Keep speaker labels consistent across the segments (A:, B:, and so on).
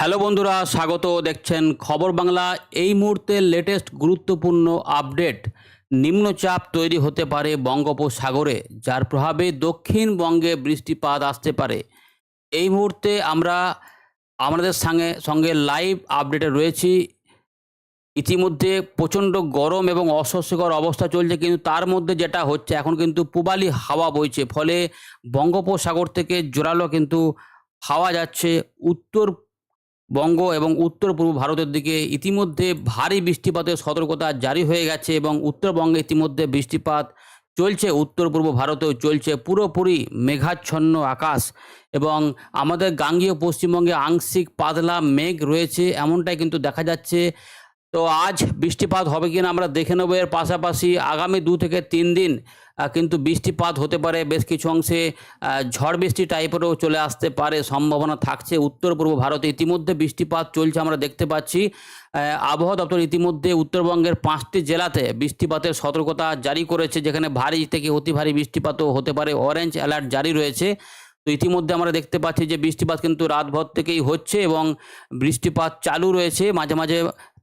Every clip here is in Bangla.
A: হ্যালো বন্ধুরা, স্বাগত। দেখছেন খবর বাংলা। এই মুহূর্তে লেটেস্ট গুরুত্বপূর্ণ আপডেট নিম্নচাপ তৈরি হতে পারে বঙ্গোপসাগরে, যার প্রভাবে দক্ষিণবঙ্গে বৃষ্টিপাত আসতে পারে। এই মুহূর্তে আমরা আমাদের সঙ্গে সঙ্গে লাইভ আপডেটে রয়েছি। ইতিমধ্যে প্রচণ্ড গরম এবং অস্বস্তিকর অবস্থা চলছে, কিন্তু তার মধ্যে যেটা হচ্ছে, এখন কিন্তু পূবালি হাওয়া বইছে। ফলে বঙ্গোপসাগর থেকে জোরালো কিন্তু হাওয়া যাচ্ছে। উত্তর বঙ্গ এবং উত্তর পূর্ব ভারতের দিকে ইতিমধ্যে ভারী বৃষ্টিপাতের সতর্কতা জারি হয়ে গেছে এবং উত্তরবঙ্গে ইতিমধ্যে বৃষ্টিপাত চলছে। উত্তর পূর্ব ভারতেও চলছে পুরোপুরি মেঘাচ্ছন্ন আকাশ এবং আমাদের গাঙ্গীয় পশ্চিমবঙ্গে আংশিক পাতলা মেঘ রয়েছে। এমনটাই কিন্তু দেখা যাচ্ছে তো আজ বৃষ্টিপাত হবে কিনা আমরা দেখে নেব। এর পাশাপাশি আগামী দু থেকে তিন দিন কিন্তু বৃষ্টিপাত হতে পারে। বেশ কিছু অংশে ঝড় বৃষ্টি টাইপেরও চলে আসতে পারে, সম্ভাবনা থাকছে উত্তর পূর্ব ভারতে। ইতিমধ্যে বৃষ্টিপাত চলছে আমরা দেখতে পাচ্ছি আবহাওয়া দপ্তর ইতিমধ্যে উত্তরবঙ্গের পাঁচটি জেলাতে বৃষ্টিপাতের সতর্কতা জারি করেছে, যেখানে ভারী থেকে অতি ভারী বৃষ্টিপাতও হতে পারে। অরেঞ্জ অ্যালার্ট জারি রয়েছে। তো ইতিমধ্যে আমরা দেখতে পাচ্ছি যে বৃষ্টিপাত কিন্তু রাতভর থেকেই হচ্ছে এবং বৃষ্টিপাত চালু রয়েছে। মাঝে মাঝে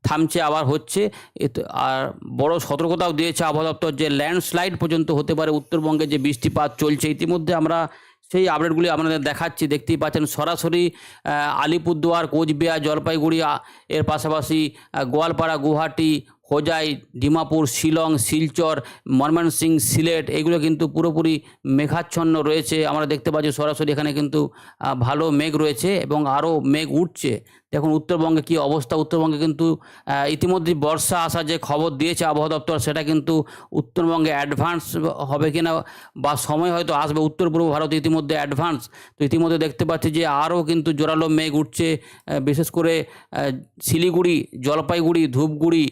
A: থামছে, আবার হচ্ছে। আর বড় সতর্কতাও দিয়েছে আবহাওয়া দপ্তর যে ল্যান্ডস্লাইড পর্যন্ত হতে পারে উত্তরবঙ্গে যে বৃষ্টিপাত চলছে। ইতিমধ্যে আমরা সেই আপডেটগুলি আপনাদের দেখাচ্ছি। দেখতেই পাচ্ছেন সরাসরি আলিপুরদুয়ার, কোচবিহার, জলপাইগুড়ি এর পাশাপাশি গোয়ালপাড়া, গুয়াহাটি, হোজাই, ডিমাপুর, শিলং, শিলচর, ময়মনসিং, সিলেট, এগুলো কিন্তু পুরোপুরি মেঘাচ্ছন্ন রয়েছে। আমরা দেখতে পাচ্ছি সরাসরি এখানে কিন্তু ভালো মেঘ রয়েছে এবং আরও মেঘ উঠছে। দেখুন উত্তরবঙ্গে কি অবস্থা? উত্তরবঙ্গে কিন্তু ইতিমধ্যে বর্ষা আসার যে খবর দিয়েছে আবহাওয়া দপ্তর, সেটা কিন্তু উত্তরবঙ্গে অ্যাডভান্স হবে কিনা বা সময় হয়তো আসবে। উত্তর পূর্ব ভারতে ইতিমধ্যে অ্যাডভান্স তো ইতিমধ্যে দেখতে পাচ্ছি যে আরও কিন্তু জোরালো মেঘ উঠছে বিশেষ করে শিলিগুড়ি, জলপাইগুড়ি, ধূপগুড়ি,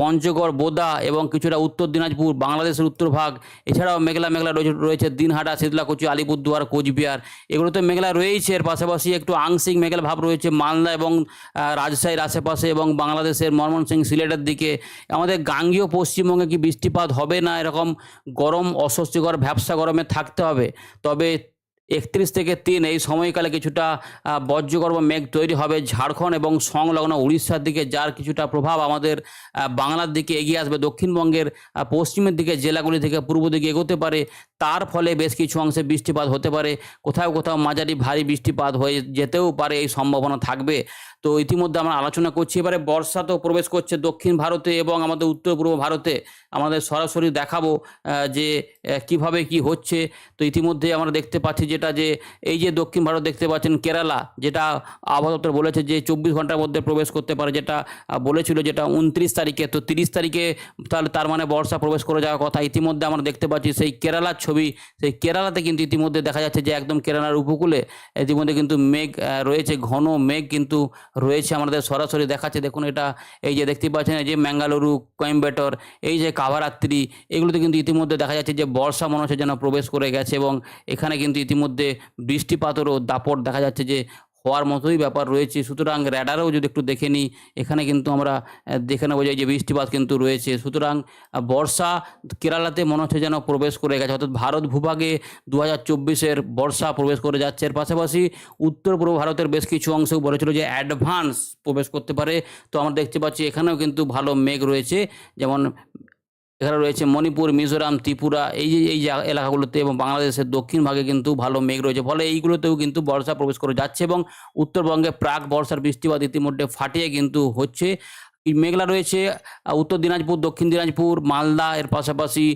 A: পঞ্চগড়, বোদা এবং কিছুটা উত্তর দিনাজপুর, বাংলাদেশের উত্তর ভাগ। এছাড়াও মেঘলা মেঘলা রয়েছে রয়েছে দিনহাটা শীতলাকুচি আলিপুরদুয়ার, কোচবিহার। এগুলোতে মেঘলা রয়েছে এর পাশাপাশি একটু আংশিক মেঘলা ভাব রয়েছে মালদা এবং রাজশাহীর আশেপাশে এবং বাংলাদেশের ময়মনসিং সিলেটের দিকে। আমাদের গাঙ্গীয় পশ্চিমবঙ্গে কি বৃষ্টিপাত হবে না? এরকম গরম, অস্বস্তিকর ভ্যাবসা গরমে থাকতে হবে। তবে একত্রিশ থেকে তিন এই সময়কালে কিছুটা বজ্রগর্ভ মেঘ তৈরি হবে ঝাড়খণ্ড এবং সংলগ্ন উড়িষ্যার দিকে, যার কিছুটা প্রভাব আমাদের বাংলার দিকে এগিয়ে আসবে। দক্ষিণবঙ্গের পশ্চিমের দিকে, জেলাগুলি থেকে পূর্ব দিকে এগোতে পারে। তার ফলে বেশ কিছু অংশে বৃষ্টিপাত হতে পারে। কোথাও কোথাও মাঝারি ভারী বৃষ্টিপাত হয়ে যেতেও পারে, এই সম্ভাবনা থাকবে। তো ইতিমধ্যে আমরা আলোচনা করছি। এবারে বর্ষা তো প্রবেশ করছে দক্ষিণ ভারতে এবং আমাদের উত্তর পূর্ব ভারতে। আমাদের সরাসরি দেখাবো যে কীভাবে কি হচ্ছে। তো ইতিমধ্যে আমরা দেখতে পাচ্ছি যেটা যে এই যে দক্ষিণ ভারত দেখতে পাচ্ছেন কেরালা, যেটা আবহাওয়া দপ্তর বলেছে যে চব্বিশ ঘণ্টার মধ্যে প্রবেশ করতে পারে, যেটা বলেছিল যেটা উনত্রিশ তারিখে। তো তিরিশ তারিখে তাহলে তার মানে বর্ষা প্রবেশ করে যাওয়ার কথা। ইতিমধ্যে আমরা দেখতে পাচ্ছি সেই কেরালার ছবি। সেই কেরালাতে কিন্তু ইতিমধ্যে দেখা যাচ্ছে যে একদম কেরালার উপকূলে ইতিমধ্যে কিন্তু মেঘ রয়েছে, ঘন মেঘ কিন্তু রয়েছে আমাদের সরাসরি দেখাচ্ছে। দেখুন এটা, এই যে দেখতে পাচ্ছেন এই যে ম্যাঙ্গালুরু, কোয়েম্বেটর, এই যে কাভারাত্রি, এগুলোতে কিন্তু ইতিমধ্যে দেখা যাচ্ছে যে বর্ষা মনে হচ্ছে যেন প্রবেশ করে গেছে এবং এখানে কিন্তু ইতিমধ্যে বৃষ্টিপাতেরও দাপট দেখা যাচ্ছে যে হওয়ার মতোই ব্যাপার রয়েছে। সুতরাং র্যাডারেও যদি একটু দেখে নিই, এখানে কিন্তু আমরা দেখে নেব যে বৃষ্টিপাত কিন্তু রয়েছে। সুতরাং বর্ষা কেরালাতে মনে হচ্ছে যেন প্রবেশ করে গেছে। অর্থাৎ ভারত ভূভাগে দু হাজার চব্বিশের বর্ষা প্রবেশ করে যাচ্ছে। এর পাশাপাশি উত্তর পূর্ব ভারতের বেশ কিছু অংশেও বলেছিল যে অ্যাডভান্স প্রবেশ করতে পারে। তো আমরা দেখতে পাচ্ছি এখানেও কিন্তু ভালো মেঘ রয়েছে। যেমন এখানে রয়েছে মণিপুর, মিজোরাম, ত্রিপুরা, এই যে, এই এলাকাগুলোতে এবং বাংলাদেশের দক্ষিণ ভাগে কিন্তু ভালো মেঘ রয়েছে। ফলে এইগুলোতেও কিন্তু বর্ষা প্রবেশ করে যাচ্ছে এবং উত্তরবঙ্গে প্রাক বর্ষার বৃষ্টিপাত ইতিমধ্যে ফাটিয়ে কিন্তু হচ্ছে। মেঘলা রয়েছে উত্তর দিনাজপুর, দক্ষিণ দিনাজপুর, মালদা, এর পাশাপাশি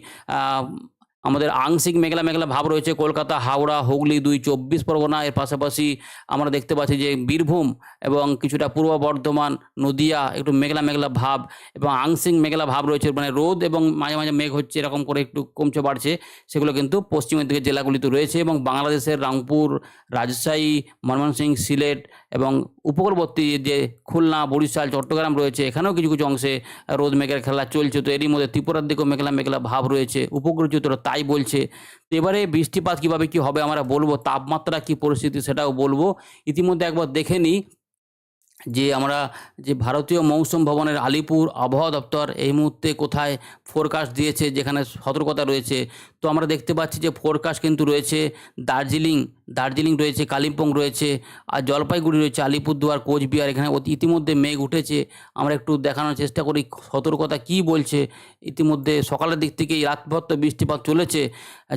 A: আমাদের আংশিক মেঘলা মেঘলা ভাব রয়েছে, কলকাতা, হাওড়া, হুগলি দুই, চব্বিশ পরগনা, এর পাশাপাশি আমরা দেখতে পাচ্ছি যে বীরভূম এবং কিছুটা পূর্ব বর্ধমান, নদিয়া, একটু মেঘলা মেঘলা ভাব এবং আংশিক মেঘলা ভাব রয়েছে। মানে রোদ এবং মাঝে মাঝে মেঘ হচ্ছে, এরকম করে একটু কমছে, বাড়ছে, সেগুলো কিন্তু পশ্চিমের দিকে জেলাগুলিতে রয়েছে এবং বাংলাদেশের রংপুর, রাজশাহী, ময়মনসিংহ, সিলেট এবং উপকূলবর্তী যে খুলনা, বরিশাল, চট্টগ্রাম রয়েছে, এখানেও কিছু কিছু অংশে রোদ মেঘের খেলা চলছে। তো এরই মধ্যে ত্রিপুরার দিকেও মেঘলা মেঘলা ভাব রয়েছে। উপকূলচিত্র তাই বলছে। তো এবারে বৃষ্টিপাত কীভাবে কী হবে আমরা বলব, তাপমাত্রা কী পরিস্থিতি সেটাও বলব। ইতিমধ্যে একবার দেখে নিই। যে আমরা যে ভারতীয় মৌসুম ভবনের আলিপুর আবহাওয়া দপ্তর এই মুহূর্তে কোথায় ফোরকাস্ট দিয়েছে, যেখানে সতর্কতা রয়েছে, তো আমরা দেখতে পাচ্ছি যে ফোরকাস্ট কিন্তু রয়েছে দার্জিলিং দার্জিলিং রয়েছে, কালিম্পং রয়েছে, আর জলপাইগুড়ি রয়েছে, আলিপুরদুয়ার, কোচবিহার, এখানে ইতিমধ্যে মেঘ উঠেছে। আমরা একটু দেখানোর চেষ্টা করি সতর্কতা কি বলছে। ইতিমধ্যে সকালের দিক থেকেই রাতভর তো বৃষ্টিপাত চলেছে।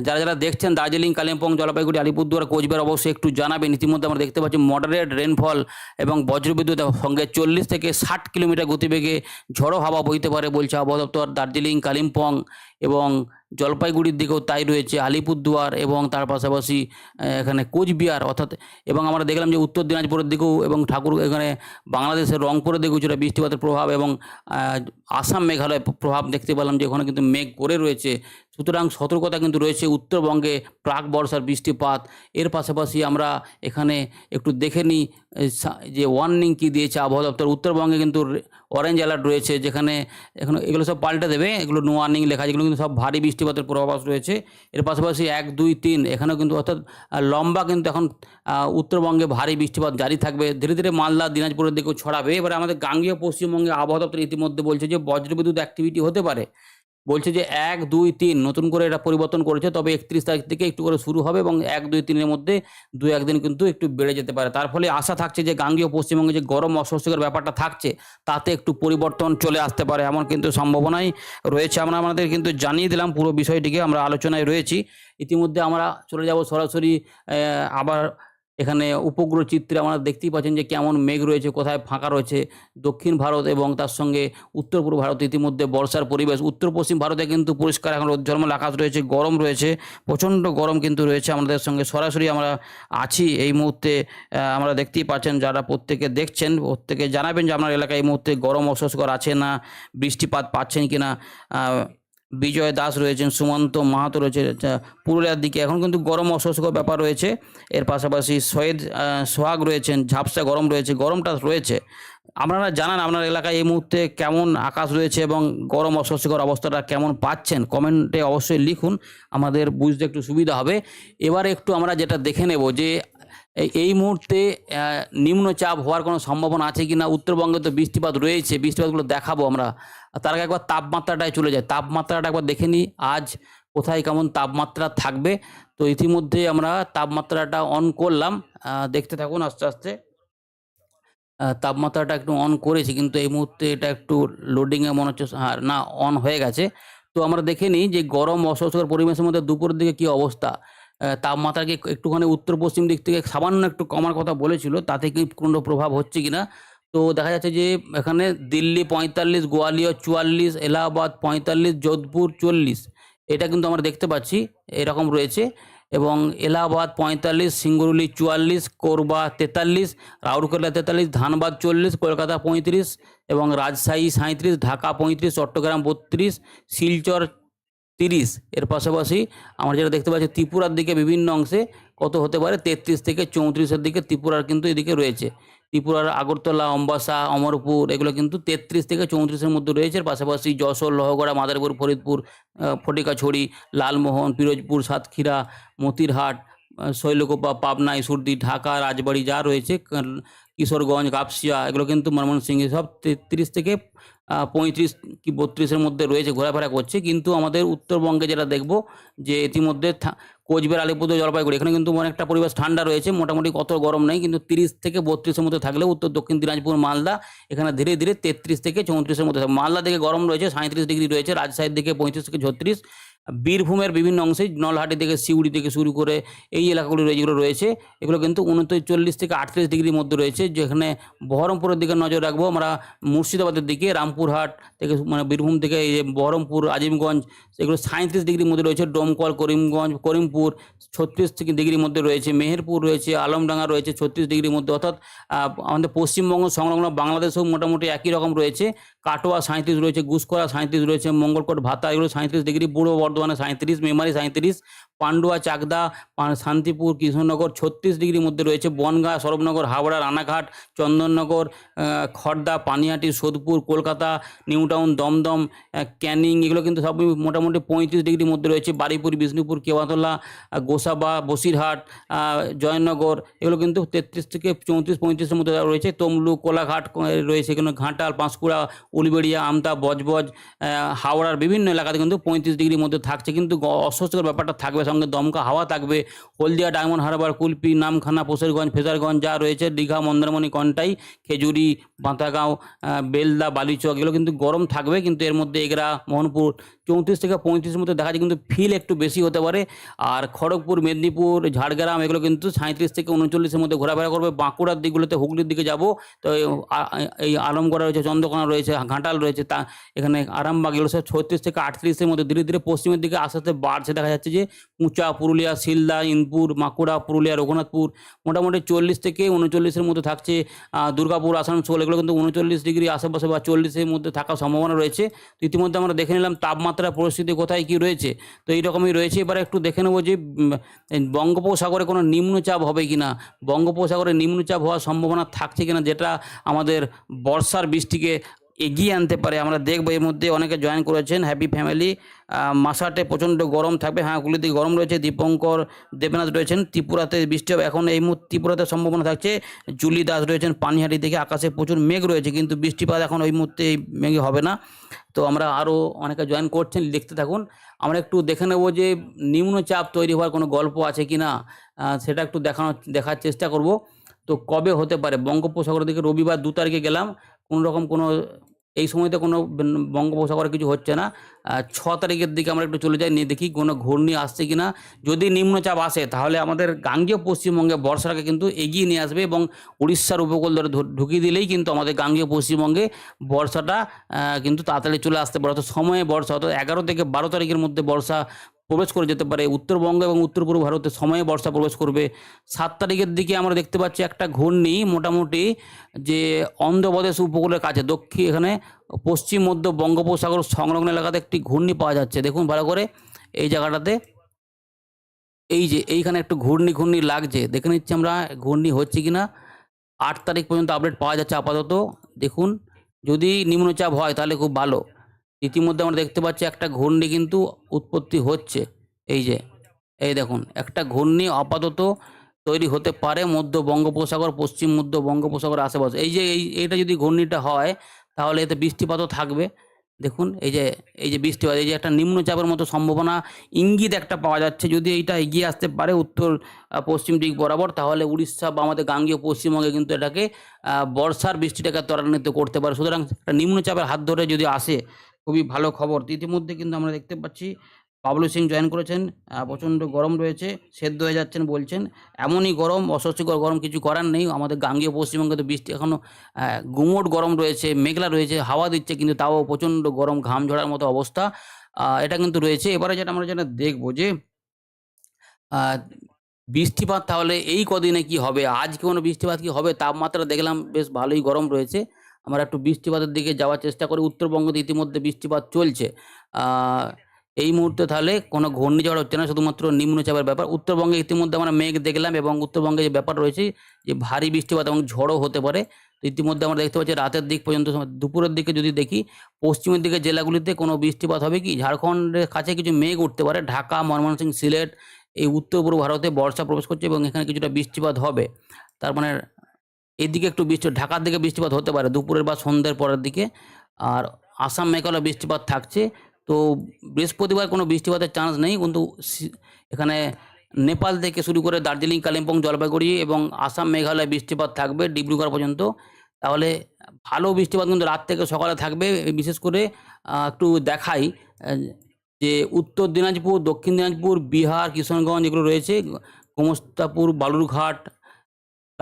A: যারা যারা দেখছেন দার্জিলিং, কালিম্পং, জলপাইগুড়ি, আলিপুরদুয়ার, কোচবিহার, অবশ্যই একটু জানাবেন। ইতিমধ্যে আমরা দেখতে পাচ্ছি মডারেট রেনফল এবং বজ্রবিদ্যুৎ সঙ্গে চল্লিশ থেকে ষাট কিলোমিটার গতিবেগে ঝড়ো হাওয়া বইতে পারে বলছে আবহাওয়া দপ্তর, দার্জিলিং, কালিম্পং এবং জলপাইগুড়ির দিকেও তাই রয়েছে, আলিপুরদুয়ার এবং তার পাশাপাশি এখানে কোচবিহার অর্থাৎ, এবং আমরা দেখলাম যে উত্তর দিনাজপুরের দিকেও এবং ঠাকুর, এখানে বাংলাদেশের রংপুরের দিকেও কিছুটা বৃষ্টিপাতের প্রভাব এবং আসাম মেঘালয় প্রভাব দেখতে পেলাম যে ওখানে কিন্তু মেঘ করে রয়েছে। সুতরাং সতর্কতা কিন্তু রয়েছে উত্তরবঙ্গে প্রাক বর্ষার বৃষ্টিপাত। এর পাশাপাশি আমরা এখানে একটু দেখে নিই যে ওয়ার্নিং কী দিয়েছে আবহাওয়া দপ্তর। উত্তরবঙ্গে কিন্তু অরেঞ্জ অ্যালার্ট রয়েছে যেখানে, এখন এগুলো সব পাল্টে দেবে, এগুলো নো ওয়ার্নিং লেখা যেগুলো কিন্তু সব ভারী বৃষ্টিপাতের পূর্বাভাস রয়েছে। এর পাশাপাশি এক, দুই, তিন, এখানেও কিন্তু অর্থাৎ লম্বা কিন্তু এখন উত্তরবঙ্গে ভারী বৃষ্টিপাত জারি থাকবে। ধীরে ধীরে মালদা, দিনাজপুরের দিকেও ছড়াবে। এবারে আমাদের গাঙ্গীয় পশ্চিমবঙ্গে আবহাওয়া দপ্তর ইতিমধ্যে বলছে যে, বজ্রবিদ্যুৎ অ্যাক্টিভিটি হতে পারে। বলছে যে এক, দুই, তিন, নতুন করে এটা পরিবর্তন করেছে, তবে একত্রিশ তারিখ থেকে একটু করে শুরু হবে এবং এক, দুই, তিনের মধ্যে দু, একদিন কিন্তু একটু বেড়ে যেতে পারে। তার ফলে আশা থাকছে যে গাঙ্গীয় পশ্চিমবঙ্গে যে গরম অস্বস্তিকর ব্যাপারটা থাকছে, তাতে একটু পরিবর্তন চলে আসতে পারে এমন কিন্তু সম্ভাবনাই রয়েছে। আমরা আমাদের কিন্তু জানিয়ে দিলাম পুরো বিষয়টিকে, আমরা আলোচনায় রয়েছি। ইতিমধ্যে আমরা চলে যাব সরাসরি আবার এখানে উপগ্রহ চিত্রে আমরা দেখতেই পাচ্ছেন যে কেমন মেঘ রয়েছে, কোথায় ফাঁকা রয়েছে দক্ষিণ ভারত এবং তার সঙ্গে উত্তর পূর্ব ভারত। ইতিমধ্যে বর্ষার পরিবেশ, উত্তর পশ্চিম ভারতে কিন্তু পরিষ্কার এখন রোজ্জলমল আকাশ রয়েছে, গরম রয়েছে, প্রচণ্ড গরম কিন্তু রয়েছে আমাদের সঙ্গে। সরাসরি আমরা আছি এই মুহূর্তে আমরা দেখতেই পাচ্ছেন যারা প্রত্যেকে দেখছেন, প্রত্যেকে জানাবেন যে আপনার এলাকায় এই মুহূর্তে গরম অস্বস্তিকর আছে না, বৃষ্টিপাত পাচ্ছেন কি না বিজয় দাস রয়েছেন, সুমন্ত মাহাতো রয়েছে পুরুলিয়ার দিকে। এখন কিন্তু গরম অস্বস্তিকর ব্যাপার রয়েছে। এর পাশাপাশি সৈয়দ সোহাগ রয়েছেন, ঝাপসা গরম রয়েছে, গরমটা রয়েছে। আপনারা জানান আপনার এলাকায় এই মুহূর্তে কেমন আকাশ রয়েছে এবং গরম অস্বস্তিকর অবস্থাটা কেমন পাচ্ছেন? কমেন্টে অবশ্যই লিখুন, আমাদের বুঝতে একটু সুবিধা হবে। এবারে একটু আমরা যেটা দেখে নেব যে এই- মুহূর্তে নিম্নচাপ হওয়ার কোনো সম্ভাবনা আছে কি না উত্তরবঙ্গে তো বৃষ্টিপাত রয়েছে, বৃষ্টিপাতগুলো দেখাবো আমরা। তার আগে একবার তাপমাত্রাটায় চলে যায় তাপমাত্রাটা একবার দেখে নিই, আজ কোথায় কেমন তাপমাত্রা থাকবে? তো ইতিমধ্যে আমরা তাপমাত্রাটা অন করলাম। দেখতে থাকুন আস্তে আস্তে। তাপমাত্রাটা একটু অন করেছি, কিন্তু এই মুহূর্তে এটা একটু লোডিংয়ে মনে হচ্ছে না অন হয়ে গেছে। তো আমরা দেখে নিই যে গরম অস্বস্তিকর পরিবেশের মধ্যে দুপুরের দিকে কি অবস্থা? আহ, তাপমাত্রা কি একটুখানি উত্তর পশ্চিম দিক থেকে সামান্য একটু কমার কথা বলেছিল তাতে কি কোনো প্রভাব হচ্ছে কি না তো দেখা যাচ্ছে যে এখানে দিল্লি পঁয়তাল্লিশ গোয়ালিয়র চুয়াল্লিশ এলাহাবাদ পঁয়তাল্লিশ যোধপুর চল্লিশ এটা কিন্তু আমরা দেখতে পাচ্ছি এরকম রয়েছে। এবং এলাহাবাদ পঁয়তাল্লিশ সিঙ্গুরুলি চুয়াল্লিশ কোরবা তেতাল্লিশ রাউরকেলা তেতাল্লিশ ধানবাদ চল্লিশ কলকাতা পঁয়ত্রিশ এবং রাজশাহী সাঁত্রিশ ঢাকা পঁয়ত্রিশ চট্টগ্রাম বত্রিশ শিলচর তিরিশ। এর পাশাপাশি আমরা যেটা দেখতে পাচ্ছি, ত্রিপুরার দিকে বিভিন্ন অংশে কত হতে পারে, তেত্রিশ থেকে চৌত্রিশের দিকে ত্রিপুরার কিন্তু এদিকে রয়েছে। ত্রিপুরার আগরতলা, অম্বাসা, অমরপুর, এগুলো কিন্তু তেত্রিশ থেকে চৌত্রিশের মধ্যে রয়েছে। পাশাপাশি যশোর, লহগড়া, মাদারপুর, ফরিদপুর ফটিকাছড়ি, লালমোহন, পিরোজপুর, সাতক্ষীরা, মতিরহাট শৈলকোপা, পাবনা ইসুরদি ঢাকা, রাজবাড়ি যা রয়েছে কিশোরগঞ্জ, কাপসিয়া, এগুলো কিন্তু ময়মনসিংহ সব তেত্রিশ থেকে পঁয়ত্রিশ কি বত্রিশের মধ্যে রয়েছে, ঘোরাফেরা করছে। কিন্তু আমাদের উত্তরবঙ্গে যেটা দেখব যে ইতিমধ্যে কোচবিহার, আলিপুরদুয়ার, জলপাইগুড়ি, এখানে কিন্তু অনেকটা পরিবেশ ঠান্ডা রয়েছে, মোটামুটি কত গরম নেই, কিন্তু তিরিশ থেকে বত্রিশের মধ্যে থাকলে উত্তর, দক্ষিণ দিনাজপুর, মালদা, এখানে ধীরে ধীরে তেত্রিশ থেকে চৌত্রিশের মধ্যে মালদা দিকে গরম রয়েছে সাঁত্রিশ ডিগ্রি রয়েছে, রাজশাহীর দিকে পঁয়ত্রিশ থেকে ছত্রিশ বীরভূমের বিভিন্ন অংশে নলহাটি থেকে সিউড়ি থেকে শুরু করে এই এলাকাগুলি যেগুলো রয়েছে, এগুলো কিন্তু উনচল্লিশ থেকে আটত্রিশ ডিগ্রির মধ্যে রয়েছে, যেখানে বহরমপুরের দিকে নজর রাখব আমরা, মুর্শিদাবাদের দিকে, রামপুরহাট থেকে মানে বীরভূম থেকে এই যে বহরমপুর, আজিমগঞ্জ, এগুলো সাঁত্রিশ ডিগ্রির মধ্যে রয়েছে, ডোমকল, করিমগঞ্জ, করিমপুর ছত্রিশ থেকে ডিগ্রির মধ্যে রয়েছে, মেহেরপুর রয়েছে, আলমডাঙ্গা রয়েছে ছত্রিশ ডিগ্রির মধ্যে, অর্থাৎ আমাদের পশ্চিমবঙ্গ সংলগ্ন বাংলাদেশেও মোটামুটি একই রকম রয়েছে কাটোয়া সাঁত্রিশ রয়েছে গুসকরা সাঁত্রিশ রয়েছে মঙ্গলকোট ভাতা এগুলো সাঁত্রিশ ডিগ্রি পূর্ব বর্ধমানে সাঁত্রিশ মেমারি সাঁত্রিশ পান্ডুয়া চাকদা শান্তিপুর কৃষ্ণনগর ছত্রিশ ডিগ্রির মধ্যে রয়েছে বনগাঁ সরবনগর হাওড়া রানাঘাট চন্দননগর আহ, Khardah Panihati Sodepur Kolkata New Town Dum Dum Canning এগুলো কিন্তু সব মোটামুটি পঁয়ত্রিশ ডিগ্রির মধ্যে রয়েছে বারুইপুর বিষ্ণুপুর কেওয়াতলা গোসাবা বসিরহাট জয়নগর এগুলো কিন্তু তেত্রিশ থেকে চৌত্রিশ পঁয়ত্রিশের মধ্যে রয়েছে তমলু কোলাঘাট রয়েছে এখানে ঘাটাল পাঁশকুড়া উলবেড়িয়া, আমতা, বজবজ হাওড়ার বিভিন্ন এলাকাতে কিন্তু পঁয়ত্রিশ ডিগ্রির মধ্যে থাকছে। কিন্তু অস্বস্তিকর ব্যাপারটা থাকবে, সঙ্গে দমকা হাওয়া থাকবে। হলদিয়া, ডায়মন্ড হারবার, কুলপি, নামখানা পোশেরগঞ্জ ফেজারগঞ্জ যা রয়েছে, দীঘা, মন্দারমণি, কন্টাই, খেজুরি বাঁতাগাঁও বেলদা, বালিচক, এগুলো কিন্তু গরম থাকবে। কিন্তু এর মধ্যে এগরা, মোহনপুর, চৌত্রিশ থেকে পঁয়ত্রিশের মধ্যে দেখা যায় কিন্তু ফিল একটু বেশি হতে পারে। আর খড়গপুর, মেদিনীপুর, ঝাড়গ্রাম, এগুলো কিন্তু সাঁত্রিশ থেকে উনচল্লিশের মধ্যে ঘোরাফেরা করবে। বাঁকুড়ার দিকগুলোতে হুগলির দিকে যাব। তো এই আলমগড়া রয়েছে, চন্দ্রকোনা রয়েছে ঘাটাল রয়েছে, তা এখানে আরামবাগ এগুলো সব ছত্রিশ থেকে আটত্রিশের মধ্যে। ধীরে ধীরে পশ্চিমের দিকে আস্তে আস্তে বাড়ছে, দেখা যাচ্ছে যে কুচা পুরুলিয়া, শিলদা, ইনপুর, বাঁকুড়া, পুরুলিয়া, রঘুনাথপুর মোটামুটি চল্লিশ থেকে উনচল্লিশের মধ্যে থাকছে। দুর্গাপুর, আসানসোল এগুলো কিন্তু উনচল্লিশ ডিগ্রি আশেপাশে বা চল্লিশের মধ্যে থাকার সম্ভাবনা রয়েছে। তো ইতিমধ্যে আমরা দেখে নিলাম তাপমাত্রা, পরিস্থিতি কোথায়, কি রয়েছে। তো এইরকমই রয়েছে। এবার একটু দেখে নেব যে বঙ্গোপসাগরে কোনো নিম্নচাপ হবে কি না বঙ্গোপসাগরে নিম্নচাপ হওয়ার সম্ভাবনা থাকছে কিনা? যেটা আমাদের বর্ষার বৃষ্টিকে এগিয়ে আনতে পারে। আমরা দেখব এর মধ্যে অনেকে জয়েন করেছেন হ্যাপি ফ্যামিলি মাসাটে প্রচণ্ড গরম থাকবে। হ্যাঁ গুলিতে গরম রয়েছে, দীপঙ্কর দেবনাথ রয়েছেন, ত্রিপুরাতে বৃষ্টি হবে। এখন এই মুহূর্তে ত্রিপুরাতে সম্ভাবনা থাকছে, জুলি দাস রয়েছেন, পানিহাটি থেকে আকাশে প্রচুর মেঘ রয়েছে, কিন্তু বৃষ্টিপাত এখন ওই মুহূর্তে মেঘে হবে না। তো আমরা আরও অনেকে জয়েন করছেন, লিখতে থাকুন। আমরা একটু দেখে নেব যে নিম্নচাপ তৈরি হওয়ার কোনো গল্প আছে কি না সেটা একটু দেখানোর দেখার চেষ্টা করব। তো কবে হতে পারে? বঙ্গোপসাগর দিকে রবিবার দু তারিখে গেলাম কোনো রকম কোনো এই সময়তে কোনো বঙ্গোপসাগরে কিছু হচ্ছে না। ছ তারিখের দিকে আমরা একটু চলে যাই, নিয়ে দেখি কোনো ঘূর্ণি আসছে কি না যদি নিম্নচাপ আসে, তাহলে আমাদের গাঙ্গীয় পশ্চিমবঙ্গে বর্ষাকে কিন্তু এগিয়ে নিয়ে আসবে এবং উড়িষ্যার উপকূল ধরে ঢুকিয়ে দিলেই কিন্তু আমাদের গাঙ্গীয় পশ্চিমবঙ্গে বর্ষাটা কিন্তু তাড়াতাড়ি চলে আসতে পারে। অর্থাৎ সময়ে বর্ষা, অর্থাৎ এগারো থেকে বারো তারিখের মধ্যে বর্ষা প্রবেশ করে যেতে পারে। উত্তরবঙ্গ এবং উত্তর পূর্ব ভারতে সময়ে বর্ষা প্রবেশ করবে। সাত তারিখের দিকে আমরা দেখতে পাচ্ছি একটা ঘূর্ণি, মোটামুটি যে অন্ধ্রপ্রদেশ উপকূলের কাছে, দক্ষিণ এখানে পশ্চিম, মধ্য বঙ্গোপসাগর সংলগ্ন এলাকাতে একটি ঘূর্ণি পাওয়া যাচ্ছে। দেখুন ভালো করে এই জায়গাটাতে। এই যে এইখানে একটু ঘূর্ণি ঘূর্ণি লাগছে। দেখে নিচ্ছি আমরা ঘূর্ণি হচ্ছে কি না আট তারিখ পর্যন্ত আপডেট পাওয়া যাচ্ছে আপাতত। দেখুন, যদি নিম্নচাপ হয় তাহলে খুব ভালো। ইতিমধ্যে আমরা দেখতে পাচ্ছি একটা ঘূর্ণি কিন্তু উৎপত্তি হচ্ছে। এই যে, এই দেখুন, একটা ঘূর্ণি আপাতত তৈরি হতে পারে মধ্য বঙ্গোপসাগর, পশ্চিম মধ্য বঙ্গোপসাগর আশেপাশে। এই যে, এই, এইটা যদি ঘূর্ণিটা হয়, তাহলে এতে বৃষ্টিপাতও থাকবে। দেখুন, এই যে এই যে বৃষ্টিপাত, এই যে একটা নিম্নচাপের মতো সম্ভাবনা ইঙ্গিত একটা পাওয়া যাচ্ছে। যদি এইটা এগিয়ে আসতে পারে উত্তর পশ্চিম দিক বরাবর, তাহলে উড়িষ্যা বা আমাদের গাঙ্গীয় পশ্চিমবঙ্গে কিন্তু এটাকে বর্ষার বৃষ্টিটাকে ত্বরান্বিত করতে পারে। সুতরাং একটা নিম্নচাপের হাত ধরে যদি আসে খুবই ভালো খবর। ইতিমধ্যে কিন্তু আমরা দেখতে পাচ্ছি, বাবলু সিং জয়েন করেছেন প্রচণ্ড গরম রয়েছে, সেদ্ধ হয়ে যাচ্ছেন বলছেন, এমনই গরম, অস্বস্তিকর গরম কিছু করার নেই, আমাদের গাঙ্গীয় পশ্চিমবঙ্গে তো বৃষ্টি এখনও গুমোট গরম রয়েছে, মেঘলা রয়েছে, হাওয়া দিচ্ছে, কিন্তু তাও প্রচণ্ড গরম, ঘাম ঝরার মতো অবস্থা এটা কিন্তু রয়েছে। এবারে যেটা আমরা যেটা দেখব যে বৃষ্টিপাত তাহলে এই কদিনে কি হবে? আজকে কোনো বৃষ্টিপাত কি হবে? তাপমাত্রা দেখলাম বেশ ভালোই গরম রয়েছে। আমরা একটু বৃষ্টিপাতের দিকে যাওয়ার চেষ্টা করি। উত্তরবঙ্গতে ইতিমধ্যে বৃষ্টিপাত চলছে। এই মুহূর্তে তাহলে কোনো ঘূর্ণিঝড় হচ্ছে না, শুধুমাত্র নিম্নচাপের ব্যাপার। উত্তরবঙ্গে ইতিমধ্যে আমরা মেঘ দেখলাম এবং উত্তরবঙ্গে যে ব্যাপার রয়েছে, যে ভারী বৃষ্টিপাত এবং ঝড়ও হতে পারে ইতিমধ্যে আমরা দেখতে পাচ্ছি রাতের দিক পর্যন্ত দুপুরের দিকে যদি দেখি, পশ্চিমের দিকে জেলাগুলিতে কোনো বৃষ্টিপাত হবে কি? ঝাড়খণ্ডের কাছে কিছু মেঘ উঠতে পারে। ঢাকা, ময়মনসিংহ, সিলেট, এই উত্তর পূর্ব ভারতে বর্ষা প্রবেশ করছে এবং এখানে কিছুটা বৃষ্টিপাত হবে। তার মানে এদিকে একটু বৃষ্টি, ঢাকার দিকে বৃষ্টিপাত হতে পারে, দুপুরের বা সন্ধ্যের পরের দিকে। আর আসাম মেঘালয় বৃষ্টিপাত থাকছে। তো বৃহস্পতিবার কোনো বৃষ্টিপাতের চান্স নেই, কিন্তু এখানে নেপাল থেকে শুরু করে দার্জিলিং, কালিম্পং, জলপাইগুড়ি এবং আসাম মেঘালয় বৃষ্টিপাত থাকবে ডিব্রুগড় পর্যন্ত। তাহলে ভালো বৃষ্টিপাত কিন্তু রাত থেকে সকালে থাকবে, বিশেষ করে একটু দেখাই যে উত্তর দিনাজপুর, দক্ষিণ দিনাজপুর, বিহার কিশনগঞ্জ এগুলো রয়েছে। গোমস্তাপুর, বালুরঘাট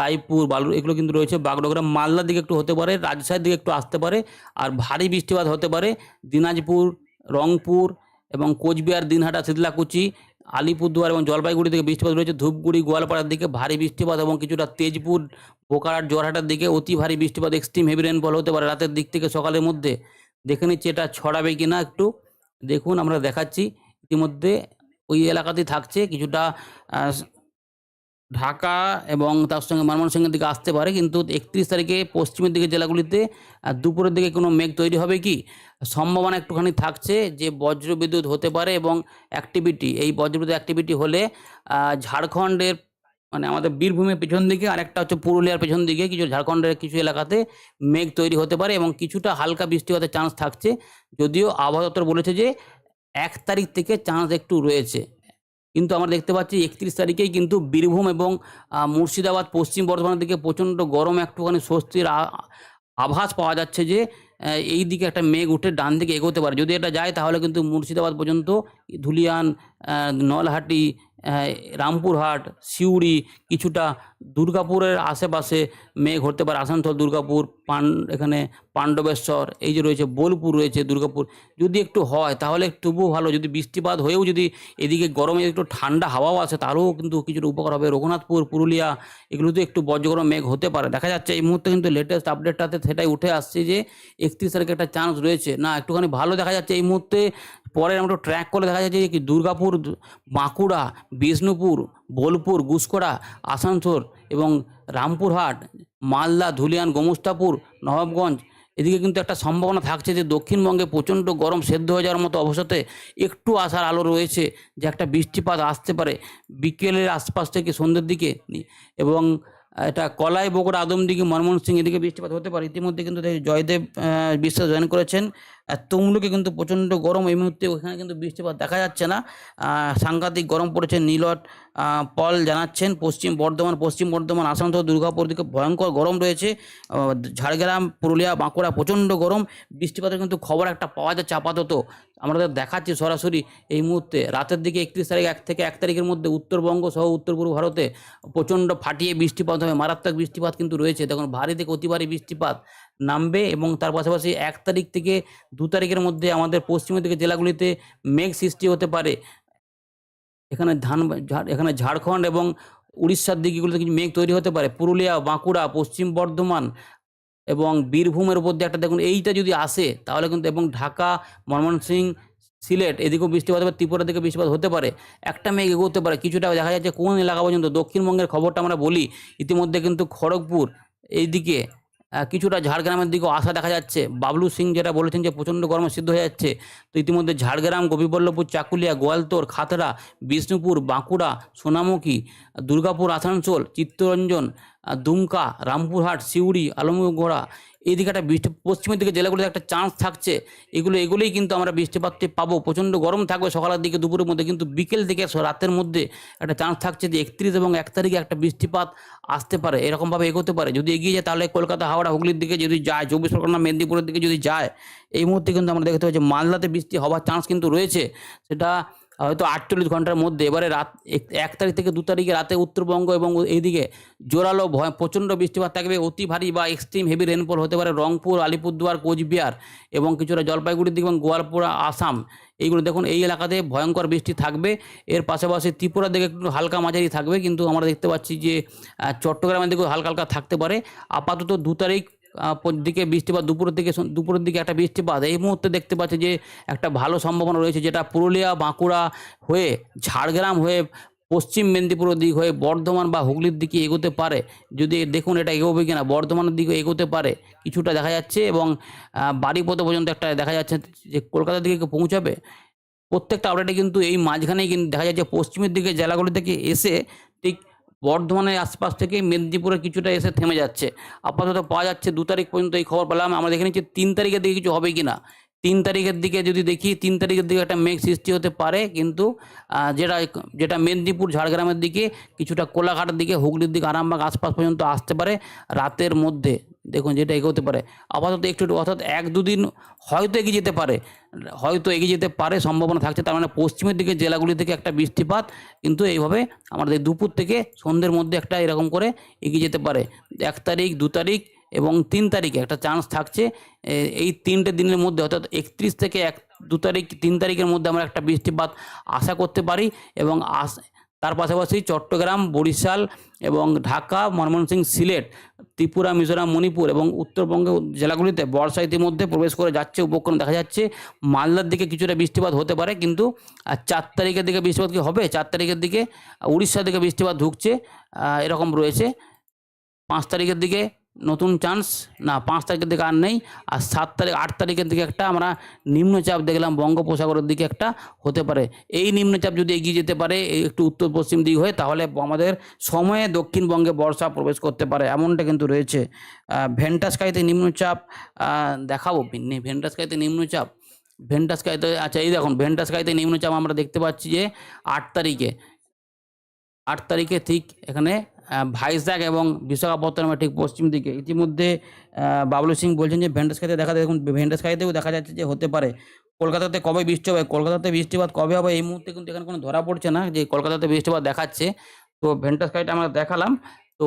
A: রায়পুর বালু এগুলো কিন্তু রয়েছে। বাগডোগরা, মালদার দিকে একটু হতে পারে, রাজশাহীর দিকে একটু আসতে পারে, আর ভারী বৃষ্টিপাত হতে পারে দিনাজপুর, রংপুর এবং কোচবিহার, দিনহাটা শীতলাকুচি আলিপুরদুয়ার এবং জলপাইগুড়ি থেকে বৃষ্টিপাত রয়েছে। ধূপগুড়ি, গোয়ালপাড়ার দিকে ভারী বৃষ্টিপাত এবং কিছুটা তেজপুর, বোকারার, জোরহাটার দিকে অতি ভারী বৃষ্টিপাত এক্সট্রিম হেভি রেনফল হতে পারে রাতের দিক থেকে সকালের মধ্যে। দেখে নিচ্ছি এটা ছড়াবে কি না একটু। দেখুন, আমরা দেখাচ্ছি। ইতিমধ্যে ওই এলাকাতেই থাকছে, কিছুটা ঢাকা এবং তার সঙ্গে ময়মনসিংহের দিকে আসতে পারে, কিন্তু একত্রিশ তারিখে পশ্চিমের দিকে জেলাগুলিতে দুপুরের দিকে কোনো মেঘ তৈরি হবে কি? সম্ভাবনা একটুখানি থাকছে যে বজ্রবিদ্যুৎ হতে পারে এবং অ্যাক্টিভিটি এই বজ্রবিদ্যুৎ অ্যাক্টিভিটি হলে ঝাড়খণ্ডের মানে আমাদের বীরভূমের পেছন দিকে আর একটা হচ্ছে পুরুলিয়ার পেছন দিকে কিছু ঝাড়খণ্ডের কিছু এলাকাতে মেঘ তৈরি হতে পারে এবং কিছুটা হালকা বৃষ্টিপাতের চান্স থাকছে। যদিও আবহাওয়া দপ্তর বলেছে যে এক তারিখ থেকে চান্স একটু রয়েছে। কিন্তু আমরা দেখতে পাচ্ছি একত্রিশ তারিখেই কিন্তু বীরভূম এবং মুর্শিদাবাদ পশ্চিম বর্ধমানের দিকে প্রচণ্ড গরম, একটুখানি স্বস্তির আভাস পাওয়া যাচ্ছে যে এই দিকে একটা মেঘ উঠে ডান দিকে এগোতে পারে। যদি এটা যায় তাহলে কিন্তু মুর্শিদাবাদ পর্যন্ত, ধুলিয়ান নলহাটি রামপুরহাট, সিউড়ি, কিছুটা দুর্গাপুরের আশেপাশে মেঘ হতে পারে, আসানসোল, দুর্গাপুর, পান, এখানে পাণ্ডবেশ্বর, এই যে রয়েছে, বোলপুর রয়েছে, দুর্গাপুর। যদি একটু হয়, তাহলে তবুও ভালো। যদি বৃষ্টিপাত হয়েও যদি এদিকে গরমে একটু ঠান্ডা হাওয়াও আসে তারও কিন্তু কিছুটা উপকার হবে। রঘুনাথপুর, পুরুলিয়া, এগুলোতে একটু বজ্রগরম মেঘ হতে পারে। দেখা যাচ্ছে এই মুহূর্তে কিন্তু লেটেস্ট আপডেটটাতে সেটাই উঠে আসছে যে একত্রিশ তারিখে একটা চান্স রয়েছে। না, একটুখানি ভালো দেখা যাচ্ছে এই মুহূর্তে। পরে আমরা ট্র্যাক করে দেখা যাচ্ছে যে কি দুর্গাপুর, বাঁকুড়া, বিষ্ণুপুর, বোলপুর গুসকরা আসানসোল এবং রামপুরহাট, মালদা, ধুলিয়ান, গোমস্তাপুর, নবাবগঞ্জ এদিকে কিন্তু একটা সম্ভাবনা থাকছে যে দক্ষিণবঙ্গে প্রচণ্ড গরম সেদ্ধ হয়ে যাওয়ার মতো অবস্থাতে একটু আসার আলো রয়েছে যে একটা বৃষ্টিপাত আসতে পারে বিকেলের আশপাশ থেকে সন্ধ্যের দিকে এবং এটা কলাই, বগুড়া, আদমদিঘি সিং এদিকে বৃষ্টিপাত হতে পারে। ইতিমধ্যে কিন্তু জয়দেব বিশ্বাস জয়েন করেছেন। আর তমলুকে কিন্তু প্রচণ্ড গরম এই মুহূর্তে ওখানে কিন্তু বৃষ্টিপাত দেখা যাচ্ছে না। সাংঘাতিক গরম পড়েছে, নীলট পল জানাচ্ছেন, পশ্চিম বর্ধমান পশ্চিম বর্ধমান, আসানসোল, দুর্গাপুর দিকে ভয়ঙ্কর গরম রয়েছে। ঝাড়গ্রাম, পুরুলিয়া, বাঁকুড়া প্রচণ্ড গরম, বৃষ্টিপাতের কিন্তু খবর একটা পাওয়া যাচ্ছে আপাতত। আমাদের দেখাচ্ছি সরাসরি এই মুহূর্তে। রাতের দিকে একত্রিশ তারিখ এক থেকে এক তারিখের মধ্যে উত্তরবঙ্গ সহ উত্তর পূর্ব ভারতে প্রচণ্ড ফাটিয়ে বৃষ্টিপাত হবে। মারাত্মক বৃষ্টিপাত কিন্তু রয়েছে। দেখুন, ভারী থেকে অতি ভারী বৃষ্টিপাত নামবে এবং তার পাশাপাশি এক তারিখ থেকে দু তারিখের মধ্যে আমাদের পশ্চিমের দিকে জেলাগুলিতে মেঘ সৃষ্টি হতে পারে। এখানে ধান এখানে ঝাড়খণ্ড এবং উড়িষ্যার দিকগুলোতে কিছু মেঘ তৈরি হতে পারে। পুরুলিয়া, বাঁকুড়া, পশ্চিম বর্ধমান এবং বীরভূমের উপর দিয়ে একটা দেখুন, এইটা যদি আসে তাহলে কিন্তু, এবং ঢাকা, ময়মনসিংহ, সিলেট এদিকেও বৃষ্টিপাত হবে ত্রিপুরা দিকে বৃষ্টিপাত হতে পারে। একটা মেঘ এগোতে পারে, কিছুটা দেখা যাচ্ছে কোন এলাকা পর্যন্ত। দক্ষিণবঙ্গের খবরটা আমরা বলি, ইতিমধ্যে কিন্তু খড়গপুর এইদিকে কিছুটা ঝাড়গ্রামের দিকেও আশা দেখা যাচ্ছে। বাবলু সিং যেটা বলেছেন যে প্রচণ্ড গরমে সিদ্ধ হয়ে যাচ্ছে, তো ইতিমধ্যে ঝাড়গ্রাম, গোপীবল্লভপুর, চাকুলিয়া, গোয়ালতোর, খাতড়া, বিষ্ণুপুর, বাঁকুড়া, সোনামুখী, দুর্গাপুর, আসানসোল, চিত্তরঞ্জন দুমকা, রামপুরহাট, সিউড়ি, আলমগোড়া এদিকে একটা বৃষ্টি, পশ্চিমের দিকে জেলাগুলোতে একটা চান্স থাকছে। এগুলো, এগুলোই কিন্তু আমরা বৃষ্টিপাতটি পাবো। প্রচণ্ড গরম থাকবে সকালের দিকে, দুপুরের মধ্যে, কিন্তু বিকেল স- রাতের মধ্যে একটা চান্স থাকছে যে একত্রিশ এবং এক তারিখে একটা বৃষ্টিপাত আসতে পারে, এরকমভাবে এগোতে পারে। যদি এগিয়ে যায়, তাহলে কলকাতা, হাওড়া, হুগলির দিকে যদি যায়, চব্বিশ পরগনা, মেদিনীপুরের দিকে যদি যায়, এই মুহূর্তে কিন্তু আমরা দেখতে পাচ্ছি মালদাতে বৃষ্টি হওয়ার চান্স কিন্তু রয়েছে। সেটা হয়তো আটচল্লিশ ঘণ্টার মধ্যে। এবারে রাত এক- তারিখ থেকে দু তারিখে রাতে উত্তরবঙ্গ এবং এইদিকে জোরালো ভয়, প্রচণ্ড বৃষ্টিপাত থাকবে। অতি ভারী বা এক্সট্রিম হেভি রেনফল হতে পারে রংপুর, আলিপুরদুয়ার, কোচবিহার এবং কিছুটা জলপাইগুড়ির দিকে এবং গোয়ালপাড়া, আসাম। এইগুলো দেখুন, এই এলাকাতে ভয়ঙ্কর বৃষ্টি থাকবে। এর পাশাপাশি ত্রিপুরার দিকে একটু হালকা মাঝারি থাকবে। কিন্তু আমরা দেখতে পাচ্ছি যে চট্টগ্রামের দিকেও হালকা হালকা থাকতে পারে। আপাতত দু তারিখ দিকে বৃষ্টিপাত, দুপুরের দিকে দুপুরের দিকে একটা বৃষ্টিপাত। এই মুহূর্তে দেখতে পাচ্ছি যে একটা ভালো সম্ভাবনা রয়েছে, যেটা পুরুলিয়া, বাঁকুড়া হয়ে ঝাড়গ্রাম হয়ে পশ্চিম মেদিনীপুরের দিক হয়ে বর্ধমান বা হুগলির দিকে এগোতে পারে। যদি দেখুন এটা এগোবে কিনা, বর্ধমানের দিকে এগোতে পারে। কিছুটা দেখা যাচ্ছে এবং বাড়িপথ পর্যন্ত একটা দেখা যাচ্ছে যে কলকাতার দিকে পৌঁছাবে। প্রত্যেকটা আপডেটে কিন্তু এই মাঝখানেই কিন্তু দেখা যাচ্ছে পশ্চিমের দিকে জেলাগুলি থেকে এসে বর্ধমানের আশপাশ থেকে মেদিনীপুরে কিছুটা এসে থেমে যাচ্ছে। আপাতত পাওয়া যাচ্ছে দু তারিখ পর্যন্ত এই খবর পেলাম। আমরা দেখে নিচ্ছি তিন তারিখের দিকে কিছু হবে কি না তিন তারিখের দিকে যদি দেখি, তিন তারিখের দিকে একটা মেঘ সৃষ্টি হতে পারে, কিন্তু যেটা যেটা মেদিনীপুর, ঝাড়গ্রামের দিকে, কিছুটা কোলাঘাটের দিকে, হুগলির দিকে, আরামবাগ আশপাশ পর্যন্ত আসতে পারে রাতের মধ্যে। দেখুন যেটা এগোতে পারে। আপাতত একটু একটু, অর্থাৎ এক, দুদিন হয়তো এগিয়ে যেতে পারে। হয়তো এগিয়ে যেতে পারে, সম্ভাবনা থাকছে। তার মানে পশ্চিমের দিকে জেলাগুলি থেকে একটা বৃষ্টিপাত, কিন্তু এইভাবে আমাদের দুপুর থেকে সন্ধ্যের মধ্যে একটা এরকম করে এগিয়ে যেতে পারে। এক তারিখ, দু তারিখ এবং তিন তারিখে একটা চান্স থাকছে এই তিনটে দিনের মধ্যে, অর্থাৎ একত্রিশ থেকে এক, দু তারিখ, তিন তারিখের মধ্যে আমরা একটা বৃষ্টিপাত আশা করতে পারি এবং আস, তার পাশাপাশি চট্টগ্রাম, বরিশাল এবং ঢাকা, ময়মনসিংহ, সিলেট, ত্রিপুরা, মিজোরাম, মণিপুর এবং উত্তরবঙ্গের জেলাগুলিতে বর্ষা ইতিমধ্যে প্রবেশ করে যাচ্ছে, উপক্রম দেখা যাচ্ছে। মালদার দিকে কিছুটা বৃষ্টিপাত হতে পারে কিন্তু চার তারিখের দিকে বৃষ্টিপাত কি হবে? চার তারিখের দিকে উড়িষ্যার দিকে বৃষ্টিপাত ঢুকছে এরকম রয়েছে। পাঁচ তারিখের দিকে নতুন চান্স না, পাঁচ তারিখের দিকে আর নেই, আর সাত তারিখ, আট তারিখের দিকে একটা আমরা নিম্নচাপ দেখলাম বঙ্গোপসাগরের দিকে একটা হতে পারে। এই নিম্নচাপ যদি এগিয়ে যেতে পারে একটু উত্তর পশ্চিম দিক হয়ে, তাহলে আমাদের সময়ে দক্ষিণবঙ্গে বর্ষা প্রবেশ করতে পারে, এমনটা কিন্তু রয়েছে। ভেন্টাসকাইতে নিম্নচাপ দেখাবো ভেন্টাসকাইতে নিম্নচাপ, ভেন্টাসকাইতে আচ্ছা এই দেখুন, ভেন্টাসকাইতে নিম্নচাপ আমরা দেখতে পাচ্ছি যে আট তারিখে আট তারিখে ঠিক এখানে ভাইজ্যাক এবং বিশাখাপত্তনমের ঠিক পশ্চিম দিকে। ইতিমধ্যে বাবলু সিং বলছেন যে ভেন্টাসখাইতে দেখা দেখুন ভেন্টাসখাইতেও দেখা যাচ্ছে যে, হতে পারে। কলকাতাতে কবে বৃষ্টি হবে? কলকাতাতে বৃষ্টিপাত কবে হবে? এই মুহূর্তে কিন্তু এখানে কোনো ধরা পড়ছে না যে, কলকাতাতে বৃষ্টিপাত দেখাচ্ছে। তো ভেন্টাসখাইটা আমরা দেখালাম। তো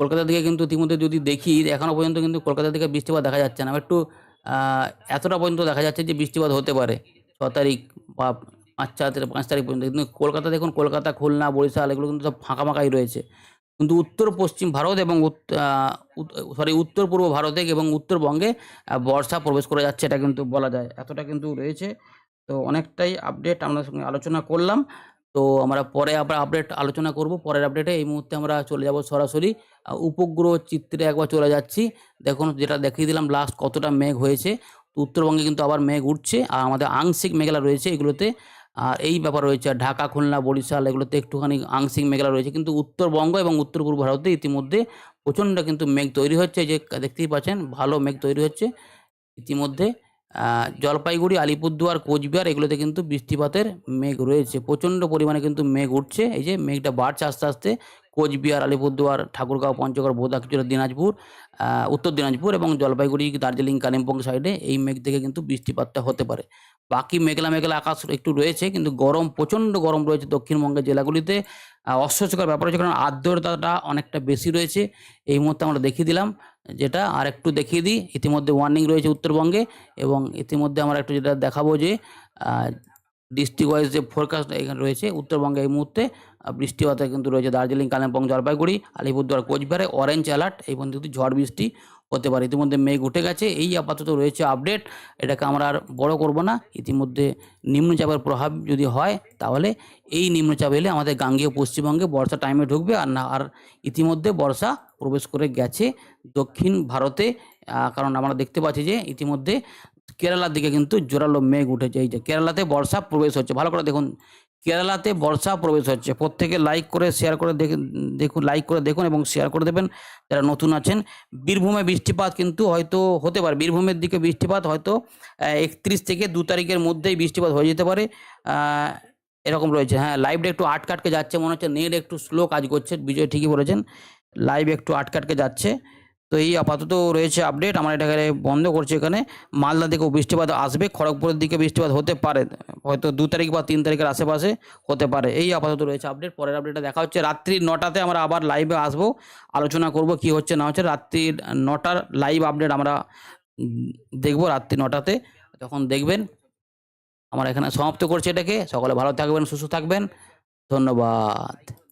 A: কলকাতা থেকে কিন্তু ইতিমধ্যে যদি দেখি, এখনও পর্যন্ত কিন্তু কলকাতা থেকে বৃষ্টিপাত দেখা যাচ্ছে না। একটু এতটা পর্যন্ত দেখা যাচ্ছে যে, বৃষ্টিপাত হতে পারে। ছ তারিখ বা পাঁচ চার তারিখ পাঁচ তারিখ পর্যন্ত। কিন্তু কলকাতা দেখুন, কলকাতা, খুলনা, বরিশাল এগুলো কিন্তু সব ফাঁকা ফাঁকাই রয়েছে। কিন্তু উত্তর, পশ্চিম ভারত এবং সরি উত্তর, পূর্ব ভারতে এবং উত্তরবঙ্গে বর্ষা প্রবেশ করে যাচ্ছে এটা কিন্তু বলা যায়। এতটা কিন্তু রয়েছে। তো অনেকটাই আপডেট আমরা সঙ্গে আলোচনা করলাম। তো আমরা পরে আবার আপডেট আলোচনা করব। পরের আপডেটে এই মুহূর্তে আমরা চলে যাব সরাসরি উপগ্রহ চিত্রে একবার চলে যাচ্ছি। দেখুন, যেটা দেখিয়ে দিলাম লাস্ট কতটা মেঘ হয়েছে। উত্তরবঙ্গে কিন্তু আবার মেঘ উঠছে। আর আমাদের আংশিক মেঘলা রয়েছে এগুলোতে। আর এই ব্যাপার রয়েছে ঢাকা, খুলনা, বরিশাল এগুলোতে একটুখানি আংশিক মেঘলা রয়েছে। কিন্তু উত্তরবঙ্গ এবং উত্তর পূর্ব ভারতে ইতিমধ্যে প্রচণ্ড কিন্তু মেঘ তৈরি হচ্ছে। যে দেখতেই পাচ্ছেন, ভালো মেঘ তৈরি হচ্ছে। ইতিমধ্যে জলপাইগুড়ি, আলিপুরদুয়ার, কোচবিহার এগুলোতে কিন্তু বৃষ্টিপাতের মেঘ রয়েছে। প্রচণ্ড পরিমাণে কিন্তু মেঘ উঠছে। এই যে মেঘটা বাড়ছে আস্তে আস্তে। কোচবিহার, আলিপুরদুয়ার, ঠাকুরগাঁও, পঞ্চগড়, বোদা, কিছুটা দিনাজপুর উত্তর দিনাজপুর এবং জলপাইগুড়ি, দার্জিলিং, কালিম্পং সাইডে এই মেঘ থেকে কিন্তু বৃষ্টিপাতটা হতে পারে। বাকি মেঘলা মেঘলা আকাশ একটু রয়েছে, কিন্তু গরম, প্রচণ্ড গরম রয়েছে দক্ষিণবঙ্গের জেলাগুলিতে। অস্বস্তিকর ব্যাপার হচ্ছে কারণ আর্দ্রতাটা অনেকটা বেশি রয়েছে। এই মুহূর্তে আমরা দেখিয়ে দিলাম যেটা, আর একটু দেখিয়ে দিই। ইতিমধ্যে ওয়ার্নিং রয়েছে উত্তরবঙ্গে এবং ইতিমধ্যে আমরা একটু যেটা দেখাবো যে ডিস্ট্রিক্ট ওয়াইজ যে ফোরকাস্ট এখানে রয়েছে, উত্তরবঙ্গে এই মুহূর্তে বৃষ্টিপাতে কিন্তু রয়েছে দার্জিলিং, কালিম্পং, জলপাইগুড়ি, আলিপুরদুয়ার, কোচবিহারে অরেঞ্জ অ্যালার্ট এই পর্যন্ত কিন্তু ঝড় বৃষ্টি হতে পারে। ইতিমধ্যে মেঘ উঠে গেছে, এই আপাতত রয়েছে আপডেট এটাকে আমরা আর বড়ো করব না। ইতিমধ্যে নিম্নচাপের প্রভাব যদি হয়, তাহলে এই নিম্নচাপ এলে আমাদের গাঙ্গেয় পশ্চিমবঙ্গে বর্ষা টাইমে ঢুকবে, আর না, আর ইতিমধ্যে বর্ষা প্রবেশ করে গেছে দক্ষিণ ভারতে। কারণ আমরা দেখতে পাচ্ছি যে ইতিমধ্যে কেরালার দিকে কিন্তু জোরালো মেঘ উঠেছে। এই যে কেরালাতে বর্ষা প্রবেশ হচ্ছে। ভালো করে দেখুন, কেরালাতে বর্ষা প্রবেশ হচ্ছে। প্রত্যেকে লাইক করে শেয়ার করে দেখুন লাইক করে দেখুন এবং শেয়ার করে দেবেন। যারা নতুন আছেন, বীরভূমে বৃষ্টিপাত কিন্তু হয়তো হতে পারে। বীরভূমের দিকে বৃষ্টিপাত হয়তো একত্রিশ থেকে দু তারিখের মধ্যেই বৃষ্টিপাত হয়ে যেতে পারে। এরকম রয়েছে। হ্যাঁ লাইভটা একটু আটকে আটকে যাচ্ছে। মনে হচ্ছে নেট একটু স্লো কাজ করছে। বিজয় ঠিকই বলেছেন। লাইভ একটু আটকাটকে আটকে যাচ্ছে। তো এই আপাতত রয়েছে আপডেট আমার এটাকে বন্ধ করছি এখানে। মালদা দিকেও বৃষ্টিপাত আসবে, খড়গপুরের দিকে বৃষ্টিপাত হতে পারে। হয়তো দু তারিখ বা তিন তারিখের আশেপাশে হতে পারে। এই আপাতত রয়েছে আপডেট পরের আপডেটটা দেখা হচ্ছে। রাত্রি নটাতে আমরা আবার লাইভে আসব। আলোচনা করব কি হচ্ছে, না হচ্ছে। রাত্রি নটার লাইভ আপডেট আমরা দেখব রাত্রি নটাতে। তখন দেখবেন, আমরা এখানে সমাপ্ত করছি এটাকে। সকলে ভালো থাকবেন, সুস্থ থাকবেন। ধন্যবাদ।